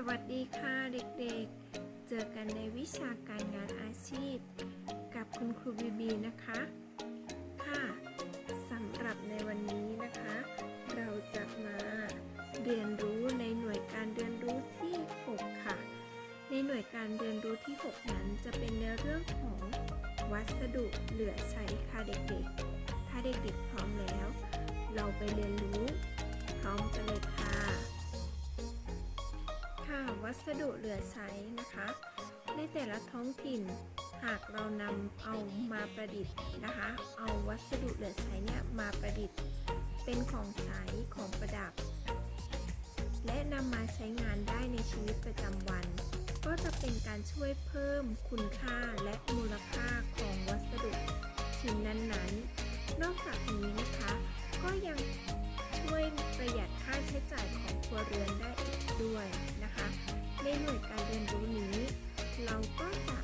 สวัสดีค่ะเด็กๆ เจอกันในวิชาการงานอาชีพ กับคุณครูบีบีนะคะ ค่ะสำหรับในวันนี้นะคะ เราจะมาเรียนรู้ในหน่วยการเรียนรู้ที่ 6 ค่ะ ในหน่วยการเรียนรู้ที่ 6 นั้นจะเป็นในเรื่องของวัสดุเหลือใช้ค่ะเด็กๆ ถ้าเด็กๆพร้อมแล้ว เราไปเรียนรู้พร้อมกันเลยค่ะค่ะ วัสดุเหลือใช้นะคะ ในแต่ละท้องถิ่น หากเรานำเอามาประดิษฐ์นะคะ เอาวัสดุเหลือใช้เนี่ยมาประดิษฐ์เป็นของใช้ของประดับ และนำมาใช้งานได้ในชีวิตประจำวัน ก็จะเป็นการช่วยเพิ่มคุณค่าและมูลค่าของวัสดุชิ้นนั้นๆ นอกจากนี้นะคะ ก็ยังช่วยประหยัดค่าใช้จ่ายของครัวเรือนได้อีกด้วย ในหน่วยการเรียนรู้นี้ เราก็จะ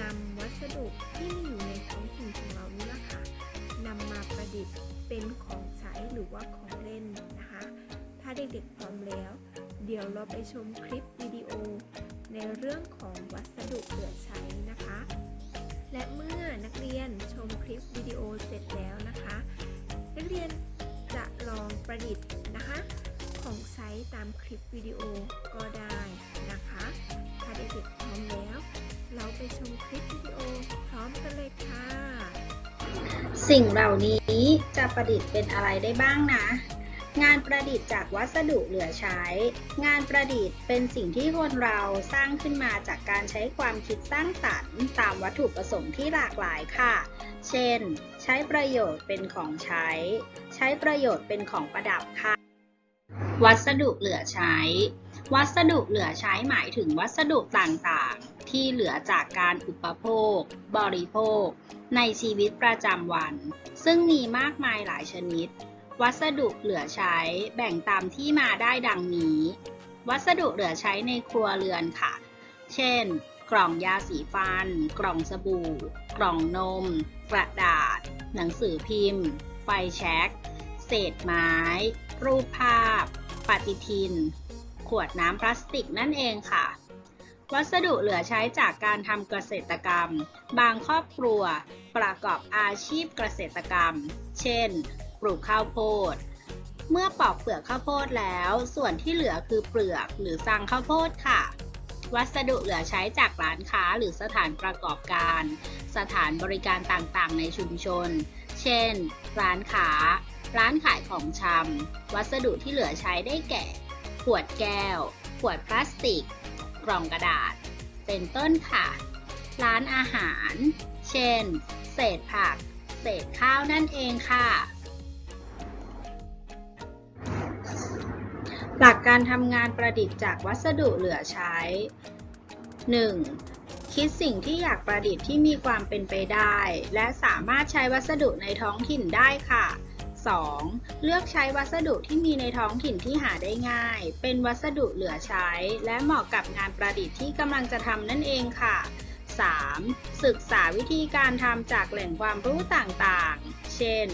นำวัสดุที่มีอยู่ในท้องถิ่นของเรานี่แหละค่ะนำมาประดิษฐ์เป็นของใช้หรือว่าของเล่นนะคะ ถ้าเด็กๆพร้อมแล้ว เดี๋ยวเราไปชมคลิปวิดีโอ ในเรื่องของวัสดุเหลือใช้นะคะ และเมื่อนักเรียนชมคลิปวิดีโอเสร็จแล้วนะคะ นักเรียนจะลองประดิษฐ์นะคะ ของใช้ตามคลิปวิดีโอก็ได้นะคะถ้าเด็กๆพร้อมแล้ว เราไปชมคลิปวิดีโอพร้อมกันเลยค่ะ สิ่งเหล่านี้จะประดิษฐ์เป็นอะไรได้บ้างนะ งานประดิษฐ์จากวัสดุเหลือใช้ งานประดิษฐ์เป็นสิ่งที่คนเราสร้างขึ้นมาจากการใช้ความคิดสร้างสรรค์ตามวัตถุประสงค์ที่หลากหลายค่ะ เช่น ใช้ประโยชน์เป็นของใช้ ใช้ประโยชน์เป็นของประดับค่ะ วัสดุเหลือใช้ วัสดุเหลือใช้หมายถึงวัสดุต่างๆ ที่เหลือจากการอุปโภค บริโภค ในชีวิตประจำวัน ซึ่งมีมากมายหลายชนิด วัสดุเหลือใช้แบ่งตามที่มาได้ดังนี้ วัสดุเหลือใช้ในครัวเรือนค่ะ เช่น กล่องยาสีฟัน กล่องสบู่ กล่องนม กระดาษ หนังสือพิมพ์ ไฟแช็กเศษไม้ รูปภาพ ปฏิทิน ขวดน้ำพลาสติกนั่นเองค่ะ วัสดุเหลือใช้จากการทำเกษตรกรรม บางครอบครัวประกอบอาชีพเกษตรกรรม เช่น ปลูกข้าวโพด เมื่อปอกเปลือกข้าวโพดแล้ว ส่วนที่เหลือคือเปลือกหรือซังข้าวโพดค่ะวัสดุเหลือใช้จากร้านค้าหรือสถานประกอบการ สถานบริการต่างๆ ในชุมชน เช่น ร้านค้า ร้านขายของชำ วัสดุที่เหลือใช้ได้แก่ ขวดแก้ว ขวดพลาสติก กล่องกระดาษ เป็นต้นค่ะ ร้านอาหาร เช่น เศษผัก เศษข้าวนั่นเองค่ะ หลักการทำงานประดิษฐ์จากวัสดุเหลือใช้ 1. คิดสิ่งที่อยากประดิษฐ์ที่มีความเป็นไปได้ และสามารถใช้วัสดุในท้องถิ่นได้ค่ะ 2. เลือกใช้วัสดุที่มีในท้องถิ่นที่หาได้ง่าย เป็นวัสดุเหลือใช้ และเหมาะกับงานประดิษฐ์ที่กำลังจะทำนั่นเองค่ะ 3. ศึกษาวิธีการทำจากแหล่งความรู้ต่างๆ เช่น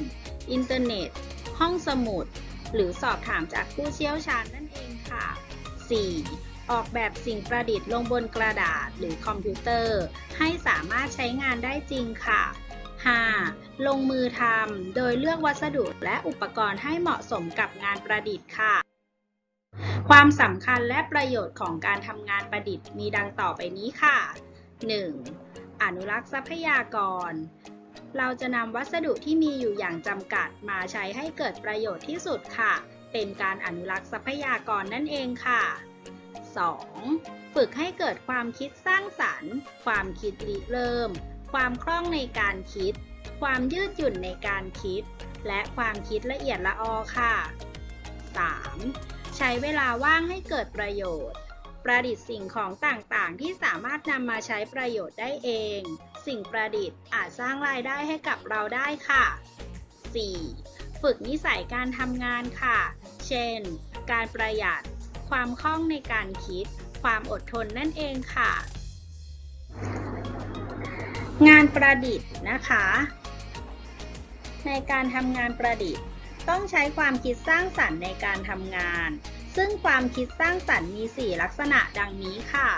อินเทอร์เน็ต ห้องสมุด หรือสอบถามจากผู้เชี่ยวชาญนั่นเองค่ะ 4. ออกแบบสิ่งประดิษฐ์ลงบนกระดาษหรือคอมพิวเตอร์ ให้สามารถใช้งานได้จริงค่ะ 5. ลงมือทำ โดยเลือกวัสดุและอุปกรณ์ให้เหมาะสมกับงานประดิษฐ์ค่ะ ความสำคัญและประโยชน์ของการทำงานประดิษฐ์มีดังต่อไปนี้ค่ะ 1. อนุรักษ์ทรัพยากร เราจะนำวัสดุที่มีอยู่อย่างจำกัดมาใช้ให้เกิดประโยชน์ที่สุดค่ะ เป็นการอนุรักษ์ทรัพยากรนั่นเองค่ะ 2. ฝึกให้เกิดความคิดสร้างสรรค์ ความคิดริเริ่ม ความคล่องในการคิด ความยืดหยุ่นในการคิด และความคิดละเอียดละออค่ะ 3. ใช้เวลาว่างให้เกิดประโยชน์ ประดิษฐ์สิ่งของต่างๆ ที่สามารถนำมาใช้ประโยชน์ได้เอง สิ่งประดิษฐ์อาจสร้างรายได้ให้กับเราได้ค่ะ 4. ฝึกนิสัยการทำงานค่ะ เช่น การประหยัด ความคล่องในการคิด ความอดทนนั่นเองค่ะ งานประดิษฐ์นะคะ ในการทำงานประดิษฐ์ ต้องใช้ความคิดสร้างสรรค์ในการทำงาน ซึ่งความคิดสร้างสรรค์มี 4 ลักษณะดังนี้ค่ะ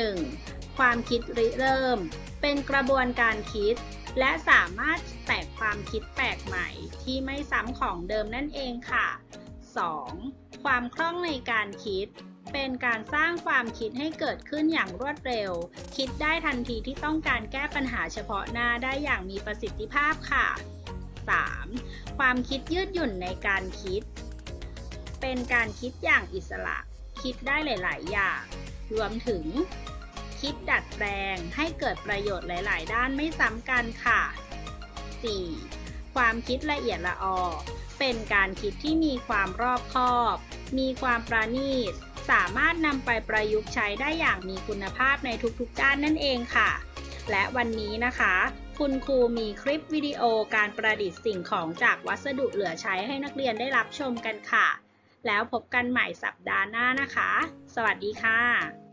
1. ความคิดริเริ่ม เป็นกระบวนการคิด และสามารถแตกความคิดแปลกใหม่ที่ไม่ซ้ำของเดิมนั่นเองค่ะ 2. ความคล่องในการคิด เป็นการสร้างความคิดให้เกิดขึ้นอย่างรวดเร็ว คิดได้ทันทีที่ต้องการแก้ปัญหาเฉพาะหน้าได้อย่างมีประสิทธิภาพค่ะ 3. ความคิดยืดหยุ่นในการคิด เป็นการคิดอย่างอิสระ คิดได้หลาย ๆ อย่าง รวมถึง คิดดัดแปลงให้เกิดประโยชน์หลาย ๆ ด้านไม่ซ้ำกันค่ะ 4. ความคิดละเอียดละออเป็นการคิดที่มีความรอบคอบ มีความประณีต สามารถนำไปประยุกต์ใช้ได้อย่างมีคุณภาพในทุกๆด้านนั่นเองค่ะ และวันนี้นะคะ คุณครูมีคลิปวิดีโอการประดิษฐ์สิ่งของจากวัสดุเหลือใช้ให้นักเรียนได้รับชมกันค่ะ แล้วพบกันใหม่สัปดาห์หน้านะคะ สวัสดีค่ะ